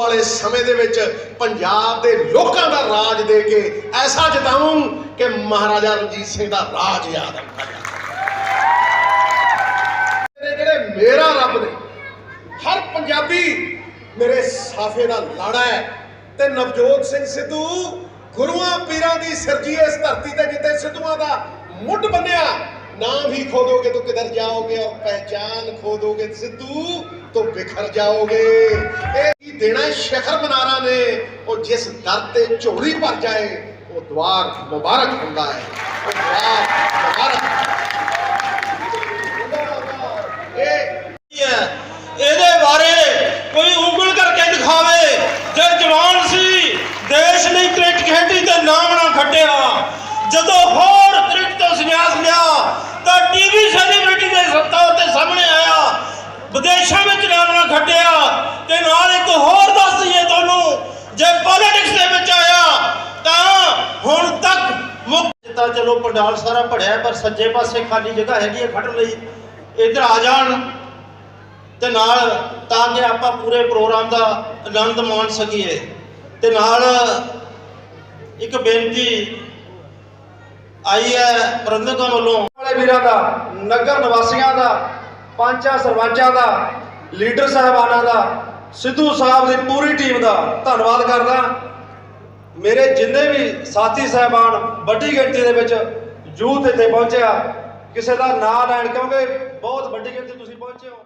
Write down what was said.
ਵਾਲੇ ਸਮੇਂ ਦੇ ਵਿੱਚ ਪੰਜਾਬ ਦੇ ਲੋਕਾਂ ਦਾ ਰਾਜ ਦੇ ਕੇ ਐਸਾ ਜਿਤਾਉਂ ਕਿ ਮਹਾਰਾਜਾ ਰਣਜੀਤ ਸਿੰਘ ਦਾ ਰਾਜ ਯਾਦ ਰੱਖਿਆ ਜਾਵੇ ਜਿਹੜੇ ਮੇਰਾ ਰੱਬ ਨੇ, ਹਰ ਪੰਜਾਬੀ ਮੇਰੇ ਸਾਫੇ ਦਾ ਲਾੜਾ ਹੈ ਤੇ ਨਵਜੋਤ ਸਿੰਘ ਸਿੱਧੂ ਗੁਰੂਆਂ ਪੀਰਾਂ ਦੀ ਸਿਰਜੀ ਇਸ ਧਰਤੀ ਤੇ ਜਿੱਤੇ ਸਿੱਧੂਆਂ ਦਾ ਮੁੱਢ ਬੰਨਿਆ ਨਾਮ ਹੀ ਖੋਦੋਗੇ तो किधर जाओगे और पहचान खोदोगे सिद्धू तो बिखर जाओगे ਇਹ ਕੀ ਦੇਣਾ ਹੈ ਸ਼ਖਰ ਮਨਾਰਾ ਨੇ ਉਹ ਜਿਸ ਦਰ ਤੇ ਝੋਲੀ ਭਰ ਜਾਏ ਉਹ ਦਵਾਰ ਮੁਬਾਰਕ ਹੁੰਦਾ ਹੈ ਉਹ ਦਵਾਰ ਮੁਬਾਰਕ ਇਹ ਹੈ ਇਹਦੇ ਬਾਰੇ ਕੋਈ ਉਂਗਲ ਕਰਕੇ ਦਿਖਾਵੇ ਜੇ ਜਵਾਨ ਸੀ ਦੇਸ਼ ਲਈ ਕ੍ਰਿਕਟ ਖੇਡੀ ਤੇ ਨਾਮ ਨਾ ਖੱਟਿਆ ਜਦੋਂ ਹੋਰ ਕ੍ਰਿਕਟ ਤੋਂ ਸੰਨਿਆਸ ਤਾਂ ਟੀਵੀ ਸੈਲੀਬ੍ਰਿਟੀ ਦੇ ਸੱਤਾ ਉੱਤੇ ਸਾਹਮਣੇ ਆਇਆ। ਵਿਦੇਸ਼ਾਂ ਵਿੱਚ ਨਾਮ ਨਾ ਖੱਟਿਆ। ਤੇ ਨਾਲ ਇੱਕ ਹੋਰ ਦੱਸ ਦਈਏ ਤੁਹਾਨੂੰ, ਜੇ ਪੋਲਿਟਿਕਸ ਦੇ ਵਿੱਚ ਆਇਆ, ਤਾਂ ਹੁਣ ਤੱਕ ਮੁੱਖ ਤਾਂ ਚਲੋ ਪੰਡਾਲ ਸਾਰਾ ਭੜਿਆ, ਪਰ ਸੱਜੇ ਪਾਸੇ ਖਾਲੀ ਜਗ੍ਹਾ ਹੈਗੀ ਹੈ ਖੜਨ ਲਈ। ਇੱਧਰ ਆ ਜਾਣ ਤੇ ਨਾਲ ਤਾਂ ਕਿ ਆਪਾਂ ਪੂਰੇ ਪ੍ਰੋਗਰਾਮ ਦਾ ਆਨੰਦ ਮਾਣ ਸਕੀਏ। ਤੇ ਨਾਲ ਇੱਕ ਬੇਨਤੀ ਆਈ ਹੈ ਪ੍ਰਬੰਧਕਾਂ ਵੱਲੋਂ। ਵਾਲੇ ਵੀਰਾਂ ਦਾ, ਨਗਰ ਨਿਵਾਸੀਆਂ ਦਾ, ਪੰਚਾਂ ਸਰਪੰਚਾਂ ਦਾ, ਲੀਡਰ ਸਾਹਿਬਾਨਾਂ ਦਾ, ਸਿੱਧੂ ਸਾਹਿਬ ਦੀ ਪੂਰੀ ਟੀਮ ਦਾ ਧੰਨਵਾਦ ਕਰਦਾ। ਮੇਰੇ ਜਿੰਨੇ ਵੀ ਸਾਥੀ ਸਾਹਿਬਾਨ ਵੱਡੀ ਗਿਣਤੀ ਦੇ ਵਿੱਚ ਯੂਥ ਇੱਥੇ ਪਹੁੰਚਿਆ, ਕਿਸੇ ਦਾ ਨਾਂ ਲੈਣ ਕਿਉਂਕਿ ਬਹੁਤ ਵੱਡੀ ਗਿਣਤੀ ਤੁਸੀਂ ਪਹੁੰਚੇ ਹੋ।